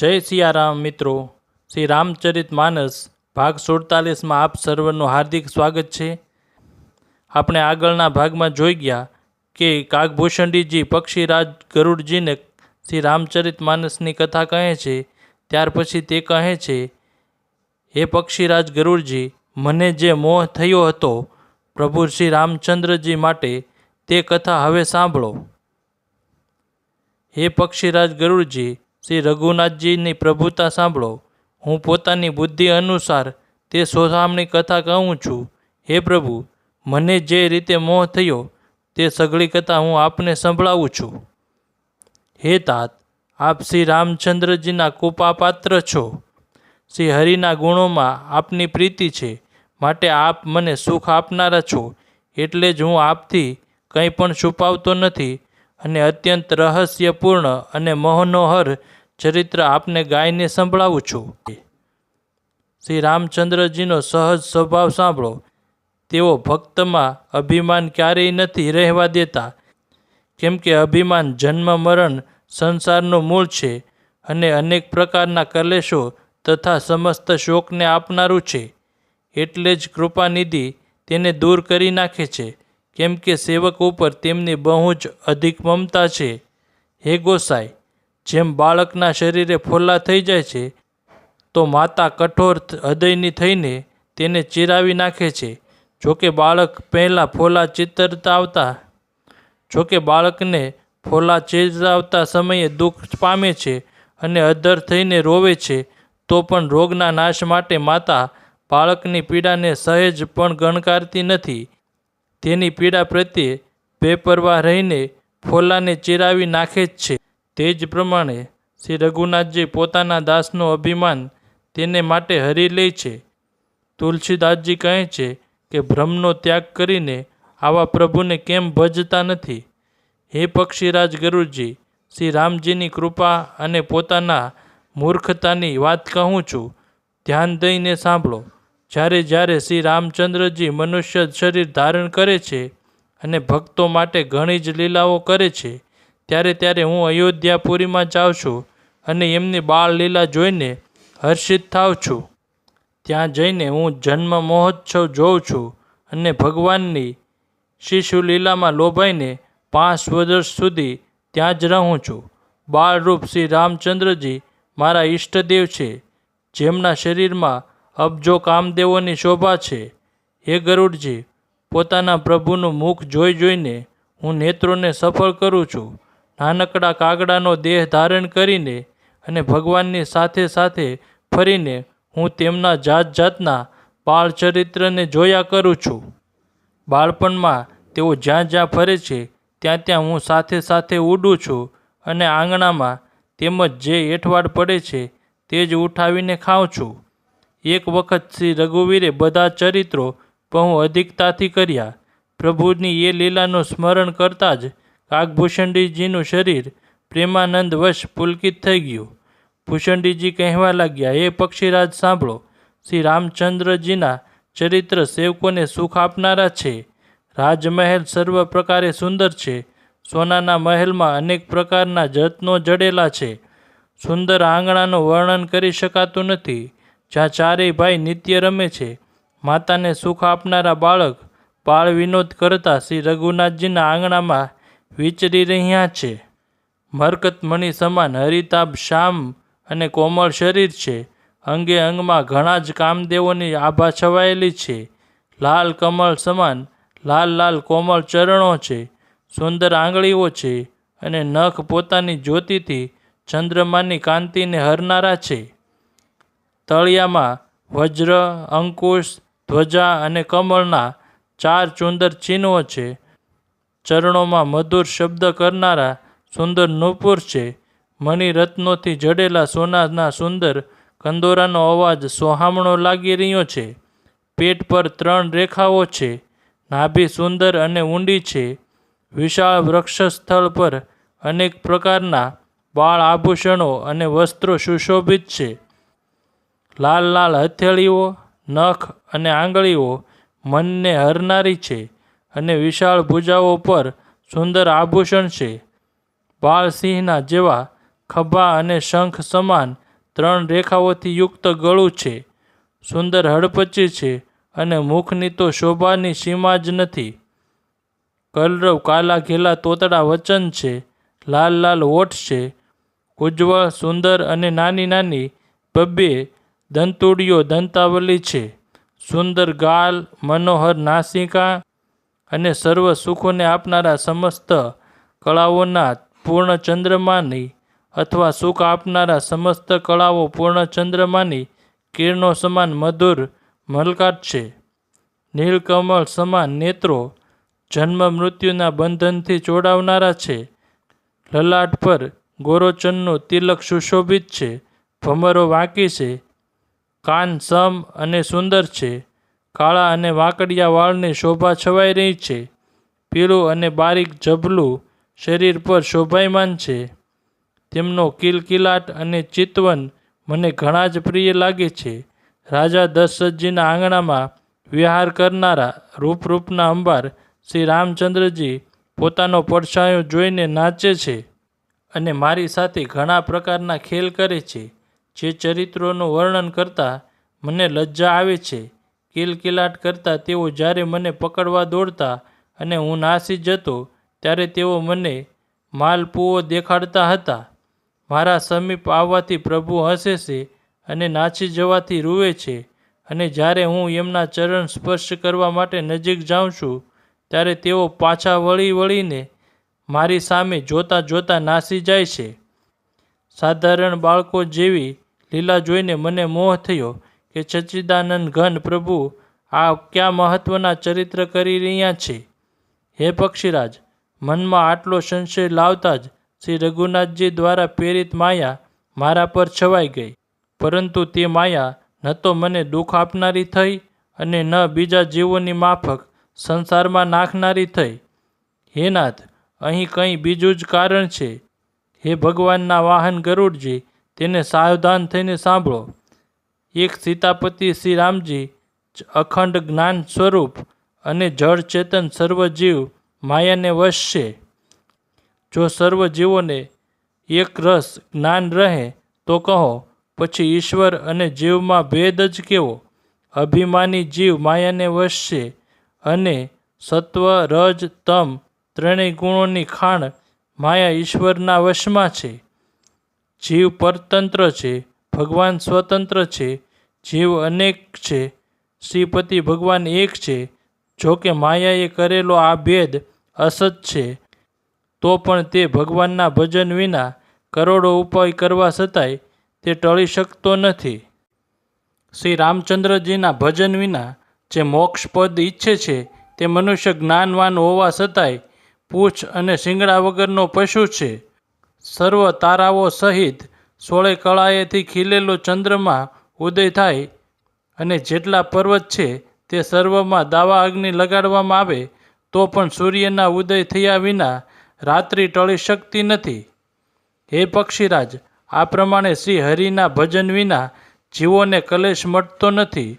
જય સિયારામ મિત્રો. શ્રી રામચરિત માનસ, ભાગ સુડતાલીસમાં આપ સર્વનું હાર્દિક સ્વાગત છે. આપણે આગળના ભાગમાં જોઈ ગયા કે કાગભૂષણજીજી પક્ષીરાજ ગરુડજીને શ્રી રામચરિત માનસની કથા કહે છે. ત્યાર પછી તે કહે છે, હે પક્ષીરાજ ગરુડજી, મને જે મોહ થયો હતો, પ્રભુ શ્રી રામચંદ્રજી માટે તે કથા હવે સાંભળો. હે પક્ષીરાજ ગરુડજી શ્રી રઘુનાથજીની પ્રભુતા સાંભળો. હું પોતાની બુદ્ધિ અનુસાર તે સોસામણી કથા કહું છું. હે પ્રભુ, મને જે રીતે મોહ થયો તે સઘળી કથા હું આપને સંભળાવું છું. હે તાત આપ શ્રી રામચંદ્રજીના કૃપાપાત્ર છો. શ્રી હરિના ગુણોમાં આપની પ્રીતિ છે. માટે આપ મને સુખ આપનારા છો. એટલે જ હું આપથી કંઈ પણ છુપાવતો નથી. અને અત્યંત રહસ્યપૂર્ણ અને મનોહર ચરિત્ર આપને ગાયને સંભળાવું છું. શ્રી રામચંદ્રજીનો સહજ સ્વભાવ સાંભળો. તેઓ ભક્તમાં અભિમાન ક્યારેય નથી રહેવા દેતા. કેમ કે અભિમાન જન્મ, મરણ, સંસારનું મૂળ છે અને અનેક પ્રકારના કલેશો તથા સમસ્ત શોકને આપનારું છે. એટલે જ કૃપાનિધિ તેને દૂર કરી નાખે છે. કેમ કે સેવક ઉપર તેમની બહુ જ અધિક મમતા છે. હે ગોસાઈ, જેમ બાળકના શરીરે ફોલ્લા થઈ જાય છે, તો માતા કઠોર હૃદયની થઈને તેને ચીરાવી નાખે છે. જોકે બાળક પહેલાં ફોલા ચિતરતા આવતા, જોકે બાળકને ફોલા ચિતરાવતા સમયે દુઃખ પામે છે અને અધર થઈને રોવે છે, તો પણ રોગના નાશ માટે માતા બાળકની પીડાને સહેજ પણ ગણકારતી નથી. તેની પીડા પ્રત્યે બેપરવાહ રહીને ફોલાને ચિરાવી નાખે જ છે. તે જ પ્રમાણે શ્રી રઘુનાથજી પોતાના દાસનું અભિમાન તેને માટે હરી લે છે. તુલસીદાસજી કહે છે કે ભ્રમનો ત્યાગ કરીને આવા પ્રભુને કેમ ભજતા નથી? હે પક્ષીરાજ ગુરુજી, શ્રી રામજીની કૃપા અને પોતાના મૂર્ખતાની વાત કહું છું. ધ્યાન દઈને સાંભળો. જ્યારે જ્યારે શ્રી રામચંદ્રજી મનુષ્ય શરીર ધારણ કરે છે અને ભક્તો માટે ઘણી જ લીલાઓ કરે છે, ત્યારે ત્યારે હું અયોધ્યાપુરીમાં જાઉં છું અને એમની બાળ લીલા જોઈને હર્ષિત થાઉં છું. ત્યાં જઈને હું જન્મ મહોત્સવ જોઉં છું અને ભગવાનની શિશુ લીલામાં લોભાઈને પાંચ વર્ષ સુધી ત્યાં જ રહું છું. બાળરૂપ શ્રી રામચંદ્રજી મારા ઈષ્ટદેવ છે, જેમના શરીરમાં અબજો કામદેવોની શોભા છે, હે ગરુડજી, પોતાના પ્રભુનું મુખ જોઈ જોઈને હું નેત્રોને સફળ કરું છું. નાનકડા કાગડાનો દેહ ધારણ કરીને અને ભગવાનની સાથે સાથે ફરીને હું તેમના જાત જાતના બાળચરિત્રને જોયા કરું છું. બાળપણમાં તેઓ જ્યાં જ્યાં ફરે છે, ત્યાં ત્યાં હું સાથે સાથે ઉડું છું અને આંગણામાં તેમજ જે એઠવાડ પડે છે, તે જ ઉઠાવીને ખાઉં છું. એક વખત શ્રી રઘુવીરે બધા ચરિત્રો બહુ અધિકતાથી કર્યા. પ્રભુની એ લીલાનું સ્મરણ કરતાં જ કાગભૂષણજીનું શરીર પ્રેમાનંદ વશ પુલકિત થઈ ગયું. ભૂષણજીજી કહેવા લાગ્યા એ પક્ષીરાજ, સાંભળો. શ્રી રામચંદ્રજીના ચરિત્ર સેવકોને સુખ આપનારા છે. રાજમહેલ સર્વ પ્રકારે સુંદર છે. સોનાના મહેલમાં અનેક પ્રકારના જતનો જડેલા છે. સુંદર આંગણાનું વર્ણન કરી શકાતું નથી. જ્યાં ચારેય ભાઈ નિત્ય રમે છે. માતાને સુખ આપનારા બાળક બાળ વિનોદ કરતા શ્રી રઘુનાથજીના આંગણામાં વિચરી રહ્યા છે. મરકતમણી સમાન હરિતાભ શ્યામ અને કોમળ શરીર છે. અંગે અંગમાં ઘણા જ કામદેવોની આભા છવાયેલી છે. લાલ કમળ સમાન લાલ લાલ કોમળ ચરણો છે. સુંદર આંગળીઓ છે અને નખ પોતાની જ્યોતિથી ચંદ્રમાની કાંતિને હરનારા છે. તળિયામાં વજ્ર, અંકુશ, ધ્વજા અને કમળના ચાર ચુંદર ચિહ્નો છે. ચરણોમાં મધુર શબ્દ કરનારા સુંદર નુપુર છે. મણિરત્નોથી જડેલા સોનાના સુંદર કંદોરાનો અવાજ સોહામણો લાગી રહ્યો છે. પેટ પર ત્રણ રેખાઓ છે. નાભી સુંદર અને ઊંડી છે. વિશાળ વૃક્ષસ્થળ પર અનેક પ્રકારના બાળ આભૂષણો અને વસ્ત્રો સુશોભિત છે. લાલ લાલ હથેળીઓ, નખ અને આંગળીઓ મનને હરનારી છે અને વિશાળ ભુજાઓ પર સુંદર આભૂષણ છે. બાળસિંહના જેવા ખભા અને શંખ સમાન ત્રણ રેખાઓથી યુક્ત ગળું છે. સુંદર હડપચી છે અને મુખની તો શોભાની સીમા જ નથી. કલરવ કાલા ઘેલા તોતડા વચન છે, લાલ લાલ હોઠ છે. ઉજ્જવળ, સુંદર અને નાની નાની બબ્બે દંતુડીઓ દંતાવલી છે. સુંદર ગાલ, મનોહર નાસિકા અને સર્વ સુખોને આપનારા સમસ્ત કળાઓના પૂર્ણ ચંદ્રમાની અથવા સુખ આપનારા સમસ્ત કળાઓ પૂર્ણ ચંદ્રમાની કિરણો સમાન મધુર મલકાટ છે. નીલકમળ સમાન નેત્રો જન્મ મૃત્યુના બંધનથી જોડાવનારા છે. લલાટ પર ગોરોચનનું તિલક સુશોભિત છે. ભમરો વાંકી છે. કાન સમ અને સુંદર છે. કાળા અને વાંકડિયા વાળની શોભા છવાઈ રહી છે. પીળું અને બારીક જબલું શરીર પર શોભાયમાન છે. તેમનો કિલકિલાટ અને ચિતવન મને ઘણા જ પ્રિય લાગે છે. રાજા દશરથજીના આંગણામાં વિહાર કરનારા રૂપરૂપના અંબાર શ્રી રામચંદ્રજી પોતાનો પડછાયો જોઈને નાચે છે અને મારી સાથે ઘણા પ્રકારના ખેલ કરે છે. જે ચરિત્રોનું વર્ણન કરતાં મને લજ્જા આવે છે. કિલકિલાટ કરતાં તેઓ જ્યારે મને પકડવા દોડતા અને હું નાસી જતો, ત્યારે તેઓ મને માલપુઓ દેખાડતા હતા. મારા સમીપ આવવાથી પ્રભુ હસે છે અને નાચી જવાથી રૂવે છે અને જ્યારે હું એમના ચરણ સ્પર્શ કરવા માટે નજીક જાઉં છું, ત્યારે તેઓ પાછા વળી વળીને મારી સામે જોતા જોતા નાસી જાય છે. સાધારણ બાળકો જેવી લીલા જોઈને મને મોહ થયો કે સચ્ચિદાનંદ ઘન પ્રભુ આ કયા મહત્વના ચરિત્ર કરી રહ્યા છે? હે પક્ષીરાજ, મનમાં આટલો સંશય લાવતા જ શ્રી રઘુનાથજી દ્વારા પ્રેરિત માયા મારા પર છવાઈ ગઈ. પરંતુ તે માયા ન તો મને દુઃખ આપનારી થઈ અને ન બીજા જીવોની માફક સંસારમાં નાખનારી થઈ. હે નાથ, અહીં કંઈ બીજું જ કારણ છે? હે ભગવાનના વાહન ગરુડજી, તેને સાવધાન થઈને સાંભળો. એક સીતાપતિ શ્રી રામજી અખંડ જ્ઞાન સ્વરૂપ અને જળ ચેતન સર્વજીવ માયાને વશ છે જો સર્વ જીવોને એક રસ જ્ઞાન રહે, તો કહો, પછી ઈશ્વર અને જીવમાં ભેદ જ કેવો? અભિમાની જીવ માયાને વશ છે અને સત્વ, રજ, તમ ત્રણેય ગુણોની ખાણ માયા ઈશ્વરના વશમાં છે. જીવ પરતંત્ર છે, ભગવાન સ્વતંત્ર છે, જીવ અનેક છે, શ્રીપતિ ભગવાન એક છે. જો કે માયાએ કરેલો આ ભેદ અસત છે, તો પણ તે ભગવાનના ભજન વિના કરોડો ઉપાય કરવા છતાંય તે ટળી શકતો નથી. શ્રી રામચંદ્રજીના ભજન વિના જે મોક્ષપદ ઈચ્છે છે, તે મનુષ્ય જ્ઞાનવાન હોવા છતાંય પૂછ અને શિંગડા વગરનો પશુ છે. સર્વ તારાઓ સહિત સોળે કળાએથી ખીલેલો ચંદ્રમાં ઉદય થાય અને જેટલા પર્વત છે તે સર્વમાં દાવા અગ્નિ લગાડવામાં આવે તો પણ સૂર્યના ઉદય થયા વિના રાત્રિ ટળી શકતી નથી. હે પક્ષીરાજ, આ પ્રમાણે શ્રી હરિના ભજન વિના જીવોને કલેશ મટતો નથી.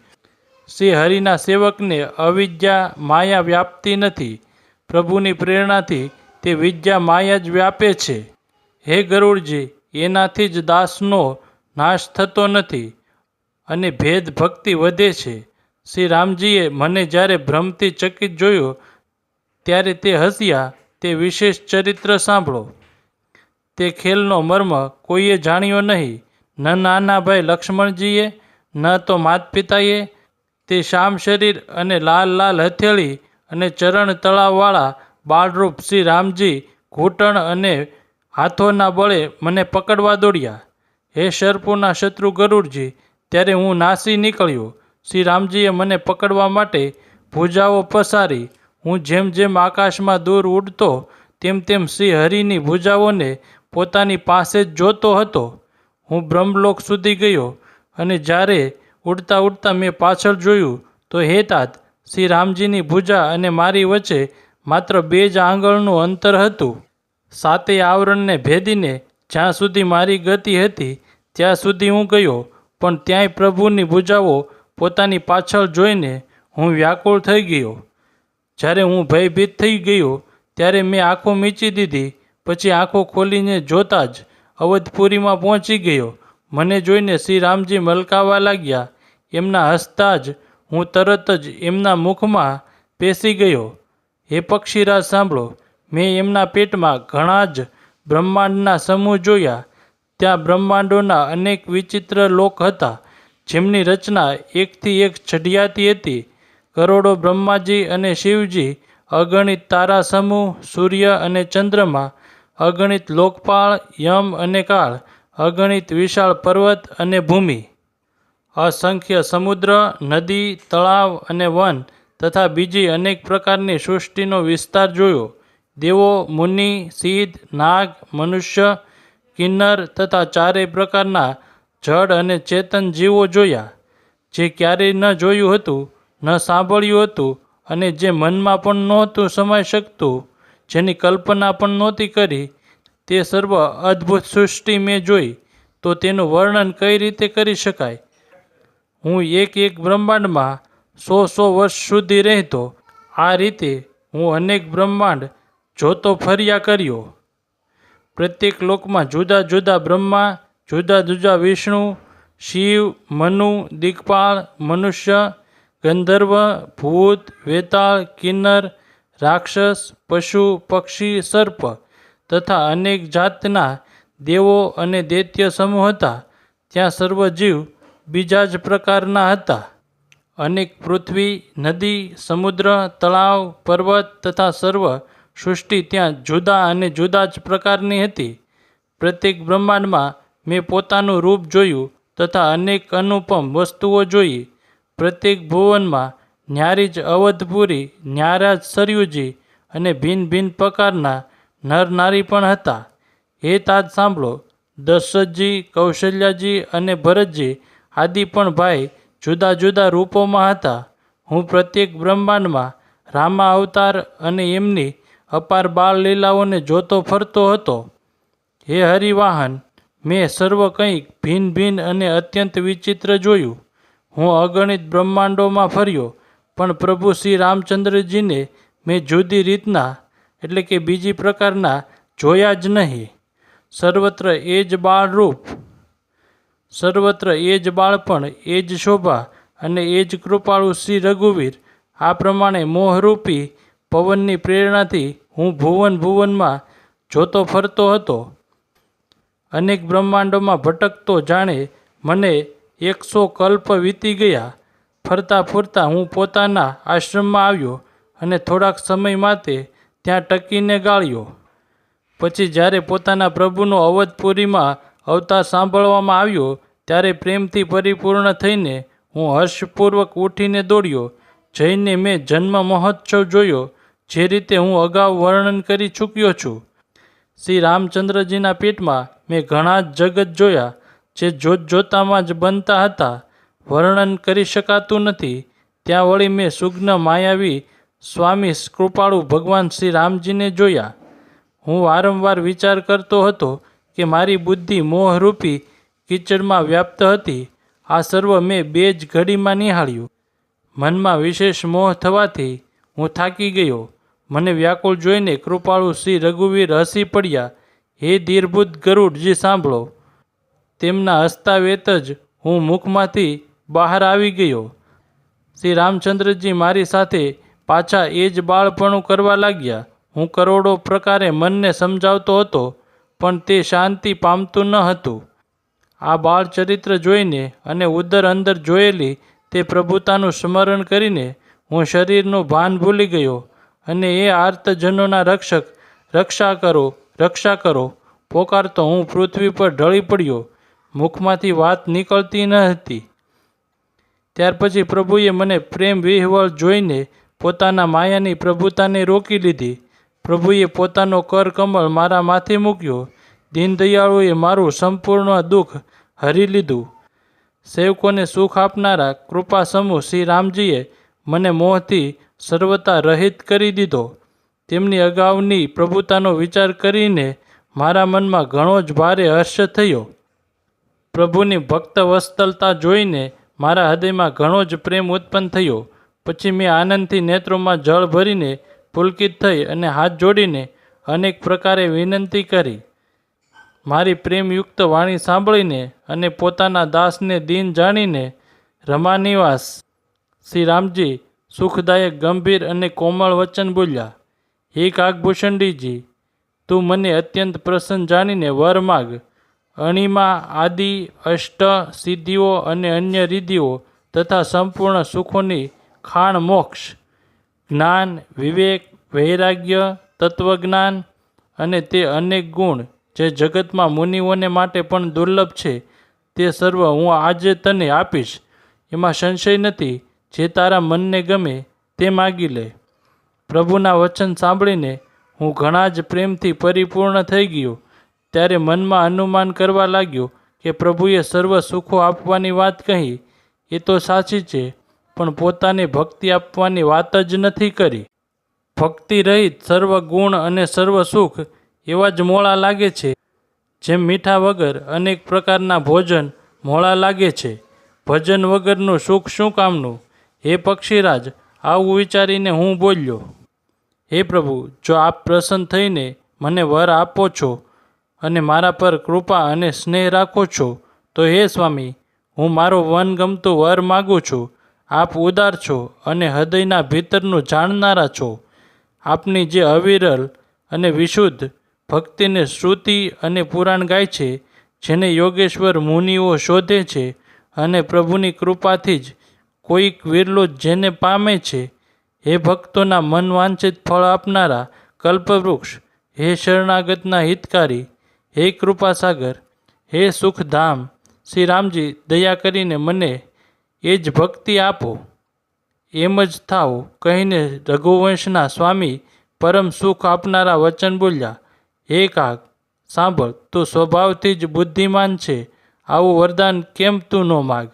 શ્રી હરિના સેવકને અવિદ્યા, માયા વ્યાપતી નથી. પ્રભુની પ્રેરણાથી તે વિદ્યા માયા જ વ્યાપે છે. હે ગરુડજી, એનાથી જ દાસનો નાશ થતો નથી અને ભેદ ભક્તિ વધે છે. શ્રી રામજીએ મને જ્યારે ભ્રમથી ચકિત જોયો, ત્યારે તે હસ્યા, તે વિશેષ ચરિત્ર સાંભળો. તે ખેલનો મર્મ કોઈએ જાણ્યો નહીં. ન નાના ભાઈ લક્ષ્મણજીએ, ન તો માત પિતાએ તે શામ શરીર અને લાલ લાલ હથેળી અને ચરણ તળાવવાળા બાળરૂપ શ્રી રામજી ઘૂંટણ અને હાથોના બળે મને પકડવા દોડ્યા. હે શર્પુના શત્રુ ગરુડજી, ત્યારે હું નાસી નીકળ્યો શ્રી રામજીએ મને પકડવા માટે ભુજાઓ પસારી. હું જેમ જેમ આકાશમાં દૂર ઉડતો, તેમ તેમ શ્રી હરિની ભુજાઓને પોતાની પાસે જ જોતો હતો. હું બ્રહ્મલોક સુધી ગયો અને જ્યારે ઉડતા ઉડતા મેં પાછળ જોયું, તો હે તાત શ્રી રામજીની ભુજા અને મારી વચ્ચે માત્ર બે જ આંગળનું અંતર હતું. સાતે આવરણને ભેદીને જ્યાં સુધી મારી ગતિ હતી, ત્યાં સુધી હું ગયો, પણ ત્યાંય પ્રભુની ભુજાઓ પોતાની પાછળ જોઈને હું વ્યાકુળ થઈ ગયો. જ્યારે હું ભયભીત થઈ ગયો, ત્યારે મેં આંખો મીચી દીધી, પછી આંખો ખોલીને જોતાં જ અવધપુરીમાં પહોંચી ગયો. મને જોઈને શ્રી રામજી મલકાવા લાગ્યા. એમના હસતા જ હું તરત જ એમના મુખમાં પેસી ગયો. હે પક્ષીરાજ, સાંભળો. મેં એમના પેટમાં ઘણા જ બ્રહ્માંડના સમૂહ જોયા. ત્યાં બ્રહ્માંડોના અનેક વિચિત્ર લોક હતા, જેમની રચના એકથી એક ચઢિયાતી હતી. કરોડો બ્રહ્માજી અને શિવજી, અગણિત તારા સમૂહ સૂર્ય અને ચંદ્રમા, અગણિત લોકપાળ, યમ અને કાળ, અગણિત વિશાળ પર્વત અને ભૂમિ. અસંખ્ય સમુદ્ર, નદી, તળાવ અને વન તથા બીજી અનેક પ્રકારની સૃષ્ટિનો વિસ્તાર જોયો. દેવો, મુનિ સિદ્ધ નાગ, મનુષ્ય, કિન્નર તથા ચારેય પ્રકારના જડ અને ચેતન જીવો જોયા. જે ક્યારેય ન જોયું હતું, ન સાંભળ્યું હતું અને જે મનમાં પણ નહોતું સમાઈ શકતું, જેની કલ્પના પણ નહોતી કરી, તે સર્વ અદ્ભુત સૃષ્ટિ મેં જોઈ. તો તેનું વર્ણન કઈ રીતે કરી શકાય? હું એક એક બ્રહ્માંડમાં સો સો વર્ષ સુધી રહેતો, આ રીતે હું અનેક બ્રહ્માંડ જોતો ફર્યા કર્યો. પ્રત્યેક લોકમાં જુદા જુદા બ્રહ્મા, જુદા જુદા વિષ્ણુ, શિવ, મનુ, દિગપાળ, મનુષ્ય, ગંધર્વ, ભૂત, વેતાળ, કિન્નર, રાક્ષસ, પશુ, પક્ષી, સર્પ તથા અનેક જાતના દેવો અને દૈત્ય સમૂહ હતા. ત્યાં સર્વ જીવ બીજા જ પ્રકારના હતા. અનેક પૃથ્વી, નદી, સમુદ્ર, તળાવ, પર્વત તથા સર્વ સૃષ્ટિ ત્યાં જુદા અને જુદા જ પ્રકારની હતી. પ્રત્યેક બ્રહ્માંડમાં મેં પોતાનું રૂપ જોયું તથા અનેક અનુપમ વસ્તુઓ જોઈ. પ્રત્યેક ભુવનમાં ન્યારી જ અવધપુરી, ન્યારા જ સરયુજી અને ભિન્ન ભિન્ન પ્રકારના નર નારી પણ હતા. હે તાજ સાંભળો. દશરથજી, કૌશલ્યાજી અને ભરતજી આદિ પણ ભાઈ જુદા જુદા રૂપોમાં હતા. હું પ્રત્યેક બ્રહ્માંડમાં રામા અવતાર અને એમની અપાર બાળ લીલાઓને જોતો ફરતો હતો. હે હરિવાહન, મેં સર્વ કંઈક ભિન્ન ભિન્ન અને અત્યંત વિચિત્ર જોયું. હું અગણિત બ્રહ્માંડોમાં ફર્યો, પણ પ્રભુ શ્રી રામચંદ્રજીને મેં જુદી રીતના, એટલે કે બીજી પ્રકારના જોયા જ નહીં. સર્વત્ર એ જ બાળરૂપ સર્વત્ર એ જ બાળપણ, એ જ શોભા અને એ જ કૃપાળુ શ્રી રઘુવીર. આ પ્રમાણે મોહરૂપી પવનની પ્રેરણાથી હું ભુવન ભુવનમાં જોતો ફરતો હતો. અનેક બ્રહ્માંડોમાં ભટકતો જાણે મને એકસો કલ્પ વીતી ગયા. ફરતા ફરતા હું પોતાના આશ્રમમાં આવ્યો અને થોડાક સમય માટે ત્યાં ટકીને ગાળ્યો. પછી જ્યારે પોતાના પ્રભુનો અવધપુરીમાં અવતાર સાંભળવામાં આવ્યો ત્યારે પ્રેમથી પરિપૂર્ણ થઈને હું હર્ષપૂર્વક ઉઠીને દોડ્યો. જઈને મેં જન્મ મહોત્સવ જોયો, જે રીતે હું અગાઉ વર્ણન કરી ચૂક્યો છું. શ્રી રામચંદ્રજીના પેટમાં મેં ઘણા જ જગત જોયા, જે જોત જોતામાં જ બનતા હતા. વર્ણન કરી શકાતું નથી. ત્યાં વળી મેં સુગ્ન માયાવી સ્વામી કૃપાળુ ભગવાન શ્રી રામજીને જોયા. હું વારંવાર વિચાર કરતો હતો કે મારી બુદ્ધિ મોહરૂપી કીચડમાં વ્યાપ્ત હતી. આ સર્વ મેં બે જ ઘડીમાં નિહાળ્યું. મનમાં વિશેષ મોહ થવાથી હું થાકી ગયો. મને વ્યાકુળ જોઈને કૃપાળુ શ્રી રઘુવીર હસી પડ્યા. હે ધીરભૂત ગરુડજી સાંભળો. તેમના હસ્તાવેત જ હું મુખમાંથી બહાર આવી ગયો. શ્રી રામચંદ્રજી મારી સાથે પાછા એ જ બાળપણું કરવા લાગ્યા. હું કરોડો પ્રકારે મનને સમજાવતો હતો. પણ તે શાંતિ પામતું ન હતું. આ બાળચરિત્ર જોઈને અને ઉદર અંદર જોયેલી તે પ્રભુતાનું સ્મરણ કરીને હું શરીરનું ભાન ભૂલી ગયો અને એ આર્તજનોના રક્ષક, રક્ષા કરો રક્ષા કરો. પોકારતો હું પૃથ્વી પર ઢળી પડ્યો. મુખમાંથી વાત નીકળતી ન હતી. ત્યાર પછી પ્રભુએ મને પ્રેમ વિહવળ જોઈને પોતાના માયાની પ્રભુતાને રોકી લીધી. પ્રભુએ પોતાનો કર કમળ મારા માથે મૂક્યો. દીનદયાળુએ મારું સંપૂર્ણ દુઃખ હરી લીધું. સેવકોને સુખ આપનારા કૃપા સમૂહ શ્રી રામજીએ મને મોહથી સર્વતા રહિત કરી દીધો. તેમની અગાઉની પ્રભુતાનો વિચાર કરીને મારા મનમાં ઘણો જ ભારે હર્ષ થયો. પ્રભુની ભક્ત વસ્તલતા જોઈને મારા હૃદયમાં ઘણો જ પ્રેમ ઉત્પન્ન થયો. પછી મેં આનંદથી નેત્રોમાં જળ ભરીને પુલકિત થઈ અને હાથ જોડીને અનેક પ્રકારે વિનંતી કરી. મારી પ્રેમયુક્ત વાણી સાંભળીને અને પોતાના દાસને દીન જાણીને રમાનિવાસ શ્રી રામજી સુખદાયક, ગંભીર અને કોમળ વચન બોલ્યા, હે કાગભૂષણજીજી, તું મને અત્યંત પ્રસન્ન જાણીને વર માગ. અણીમાં આદિ, અષ્ટ, સિદ્ધિઓ અને અન્ય રીધિઓ તથા સંપૂર્ણ સુખોની ખાણ મોક્ષ. જ્ઞાન, વિવેક, વૈરાગ્ય, તત્વજ્ઞાન અને તે અનેક ગુણ જે જગતમાં મુનિઓને માટે પણ દુર્લભ છે, તે સર્વ હું આજે તને આપીશ. એમાં સંશય નથી, જે તારા મનને ગમે તે માગી લે. પ્રભુના વચન સાંભળીને હું ઘણા જ પ્રેમથી પરિપૂર્ણ થઈ ગયો. ત્યારે મનમાં અનુમાન કરવા લાગ્યો કે પ્રભુએ સર્વ સુખો આપવાની વાત કહી. એ તો સાચી છે પણ પોતાની ભક્તિ આપવાની વાત જ નથી કરી. ભક્તિ રહિત સર્વ ગુણ અને સર્વ સુખ એવા જ મોળા લાગે છે, જેમ મીઠા વગર અનેક પ્રકારના ભોજન મોળા લાગે છે. ભજન વગરનું સુખ શું કામનું? હે પક્ષીરાજ, આવું વિચારીને હું બોલ્યો. હે પ્રભુ, જો આપ પ્રસન્ન થઈને મને વર આપો છો અને મારા પર કૃપા અને સ્નેહ રાખો છો, તો હે સ્વામી, હું મારો વન ગમતું વર માગું છું. આપ ઉદાર છો અને હૃદયના ભીતરનું જાણનારા છો. આપની જે અવિરલ અને વિશુદ્ધ ભક્તિને શ્રુતિ અને પુરાણ ગાય છે, જેને યોગેશ્વર મુનિઓ શોધે છે અને પ્રભુની કૃપાથી જ કોઈક વિરલો જેને પામે છે, હે ભક્તોના મન વાંછિત ફળ આપનારા કલ્પવૃક્ષ, હે શરણાગતના હિતકારી, હે કૃપાસાગર, હે સુખધામ, શ્રી રામજી, દયા કરીને મને એ જ ભક્તિ આપો. એમ જ થાવ કહીને રઘુવંશના સ્વામી પરમ સુખ આપનારા વચન બોલ્યા, હે કાક, સાંભળ, તું સ્વભાવથી જ બુદ્ધિમાન છે. આવું વરદાન કેમ તું ન માગ?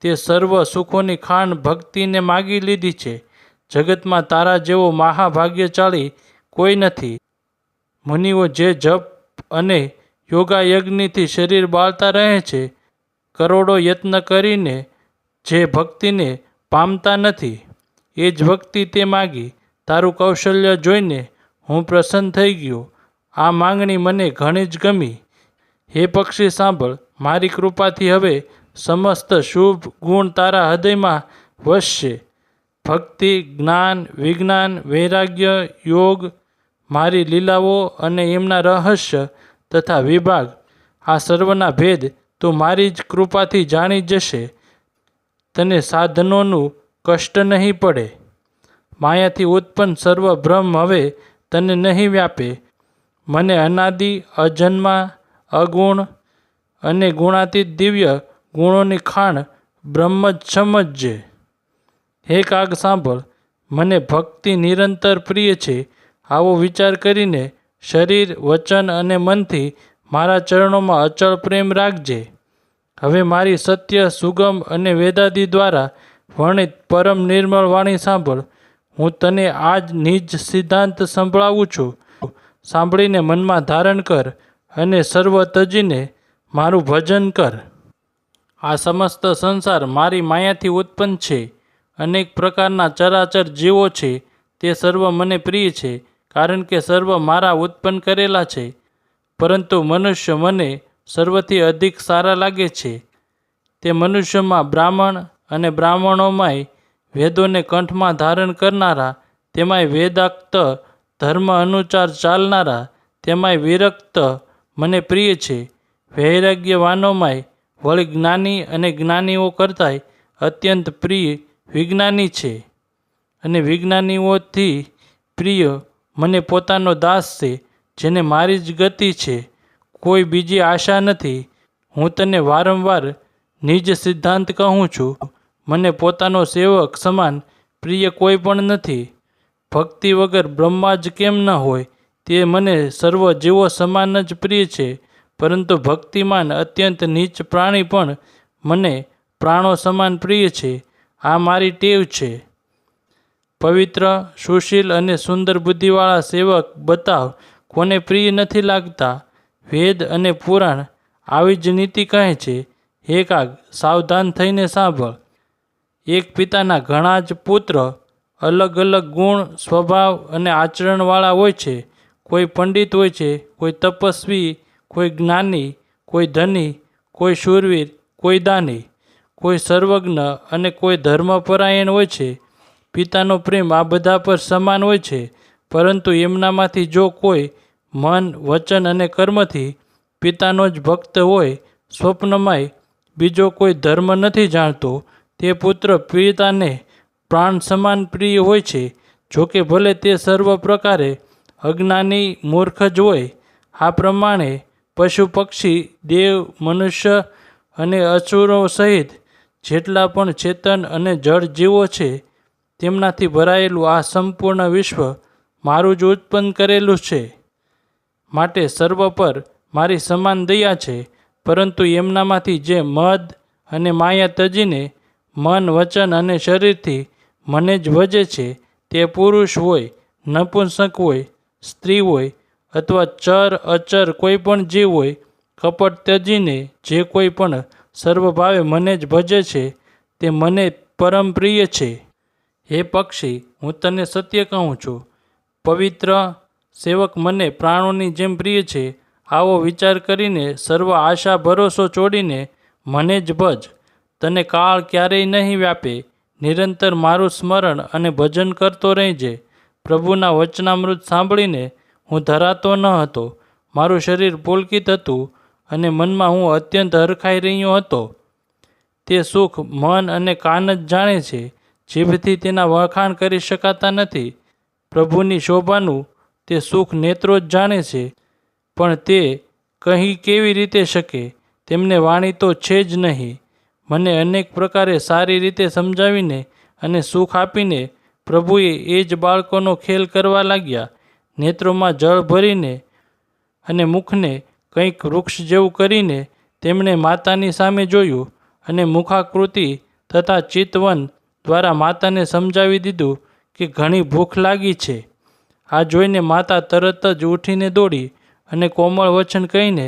તે સર્વ સુખોની ખાણ ભક્તિને માગી લીધી છે. જગતમાં તારા જેવો મહાભાગ્યશાળી કોઈ નથી. મુનિઓ જે જપ અને યોગાયજ્ઞથી શરીર બાળતા રહે છે, કરોડો યત્ન કરીને જે ભક્તિને પામતા નથી, એ જ ભક્તિ તે માગી, તારું કૌશલ્ય જોઈને હું પ્રસન્ન થઈ ગયો. આ માંગણી મને ઘણી જ ગમી. હે પક્ષી, સાંભળ, મારી કૃપાથી હવે સમસ્ત શુભ ગુણ તારા હૃદયમાં વસશે. ભક્તિ, જ્ઞાન, વિજ્ઞાન, વૈરાગ્ય, યોગ, મારી લીલાઓ અને એમના રહસ્ય તથા વિભાગ, આ સર્વના ભેદ તું મારી જ કૃપાથી જાણી જશે. તને સાધનોનું કષ્ટ નહીં પડે. માયાથી ઉત્પન્ન સર્વ ભ્રમ હવે તને નહીં વ્યાપે. મને અનાદિ, અજન્મા, અગુણ અને ગુણાતીત દિવ્ય ગુણોની ખાણ બ્રહ્મ જ સમજજે હે કાગ સાંભળ, મને ભક્તિ નિરંતર પ્રિય છે. આવો વિચાર કરીને શરીર, વચન અને મનથી મારા ચરણોમાં અચળ પ્રેમ રાખજે. હવે મારી સત્ય, સુગમ અને વેદાદી દ્વારા વર્ણિત પરમ નિર્મળ વાણી સાંભળ. હું તને આજ નિજ સિદ્ધાંત સંભળાવું છું. સાંભળીને મનમાં ધારણ કર અને સર્વ તજીને મારું ભજન કર. આ સમસ્ત સંસાર મારી માયાથી ઉત્પન્ન છે. અનેક પ્રકારના ચરાચર જીવો છે. તે સર્વ મને પ્રિય છે, કારણ કે સર્વ મારા ઉત્પન્ન કરેલા છે. પરંતુ મનુષ્ય મને સર્વથી અધિક સારા લાગે છે. તે મનુષ્યમાં બ્રાહ્મણ અને બ્રાહ્મણોમાંય વેદોને કંઠમાં ધારણ કરનારા, તેમાંય વેદાક્ત ધર્મ અનુચાર ચાલનારા, તેમાંય વિરક્ત મને પ્રિય છે. વૈરાગ્યવાનોમાંય વળી જ્ઞાની અને જ્ઞાનીઓ કરતાંય અત્યંત પ્રિય વિજ્ઞાની છે. અને વિજ્ઞાનીઓથી પ્રિય મને પોતાનો દાસ છે, જેને મારી જ ગતિ છે. કોઈ બીજી આશા નથી. હું તને વારંવાર નિજ સિદ્ધાંત કહું છું. મને પોતાનો સેવક સમાન પ્રિય કોઈ પણ નથી. ભક્તિ વગર બ્રહ્મા જ કેમ ન હોય? તે મને સર્વ જીવો સમાન જ પ્રિય છે. પરંતુ ભક્તિમાન અત્યંત નીચ પ્રાણી પણ મને પ્રાણો સમાન પ્રિય છે. આ મારી ટેવ છે. પવિત્ર, સુશીલ અને સુંદર બુદ્ધિવાળા સેવક બતાવ. કોને પ્રિય નથી લાગતા? વેદ અને પુરાણ આવી જ નીતિ કહે છે, હે કાગ, સાવધાન થઈને સાંભળ. એક પિતાના ઘણા જ પુત્ર, અલગ અલગ ગુણ, સ્વભાવ અને આચરણવાળા હોય છે. કોઈ પંડિત હોય છે, કોઈ તપસ્વી, કોઈ જ્ઞાની, કોઈ ધની, કોઈ શૂરવીર, કોઈ દાની. કોઈ સર્વજ્ઞ અને કોઈ ધર્મપરાયણ હોય છે. પિતાનો પ્રેમ આ બધા પર સમાન હોય છે, પરંતુ એમનામાંથી જો કોઈ મન, વચન અને કર્મથી પિતાનો જ ભક્ત હોય, સ્વપ્નમાંય બીજો કોઈ ધર્મ નથી જાણતો. તે પુત્ર પિતાને પ્રાણ સમાન પ્રિય હોય છે. જોકે ભલે તે સર્વ પ્રકારે અજ્ઞાની મૂર્ખ જ હોય, આ પ્રમાણે પશુ પક્ષી, દેવ, મનુષ્ય અને અસુરો સહિત જેટલા પણ ચેતન અને જળ જીવો છે, તેમનાથી ભરાયેલું આ સંપૂર્ણ વિશ્વ મારું જ ઉત્પન્ન કરેલું છે. માટે સર્વ પર મારી સમાન દયા છે, પરંતુ એમનામાંથી જે મદ અને માયા તજીને મન, વચન અને શરીરથી મને જ ભજે છે, તે પુરુષ હોય, નપુંસક હોય, સ્ત્રી હોય, અથવા ચર, અચર કોઈ પણ જીવ હોય, કપટ ત્યજીને જે કોઈ પણ સર્વભાવે મને જ ભજે છે, તે મને પરમ પ્રિય છે. હે પક્ષી, હું તને સત્ય કહું છું. પવિત્ર સેવક મને પ્રાણોની જેમ પ્રિય છે, આવો વિચાર કરીને સર્વ આશા, ભરોસો છોડીને મને જ ભજ. તને કાળ ક્યારેય નહીં વ્યાપે, નિરંતર મારું સ્મરણ અને ભજન કરતો રહેજે. પ્રભુના વચનામૃત સાંભળીને હું ધરાતો ન હતો. મારું શરીર પુલકિત હતું અને મનમાં હું અત્યંત હરખાઈ રહ્યો હતો. તે સુખ મન અને કાન જ જાણે છે જીભથી તેના વખાણ કરી શકાતા નથી. પ્રભુની શોભાનું તે સુખ નેત્રો જ જાણે છે, પણ તે કહી કેવી રીતે શકે, તેમને વાણી તો છે જ નહીં. મને અનેક પ્રકારે સારી રીતે સમજાવીને અને સુખ આપીને પ્રભુએ એ જ બાળકોનો ખેલ કરવા લાગ્યા. નેત્રોમાં જળ ભરીને અને મુખને કંઈક વૃક્ષ જેવું કરીને તેમણે માતાની સામે જોયું અને મુખાકૃતિ તથા ચિતવન દ્વારા માતાને સમજાવી દીધું કે ઘણી ભૂખ લાગી છે. આ જોઈને માતા તરત જ ઉઠીને દોડી અને કોમળ વચન કહીને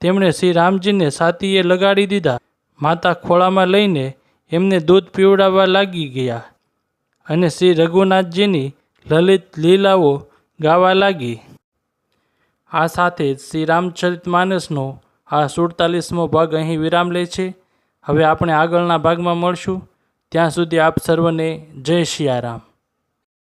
તેમણે શ્રી રામજીને સાતીએ લગાડી દીધા. માતા ખોળામાં લઈને એમને દૂધ પીવડાવવા લાગી ગયા અને શ્રી રઘુનાથજીની લલિત લીલાઓ ગાવા લાગી. આ સાથે જ શ્રી રામચરિત માનસનો આ સુડતાલીસમો ભાગ અહીં વિરામ લે છે. હવે આપણે આગળના ભાગમાં મળશું. ત્યાં સુધી આપ સર્વને જય સિયારામ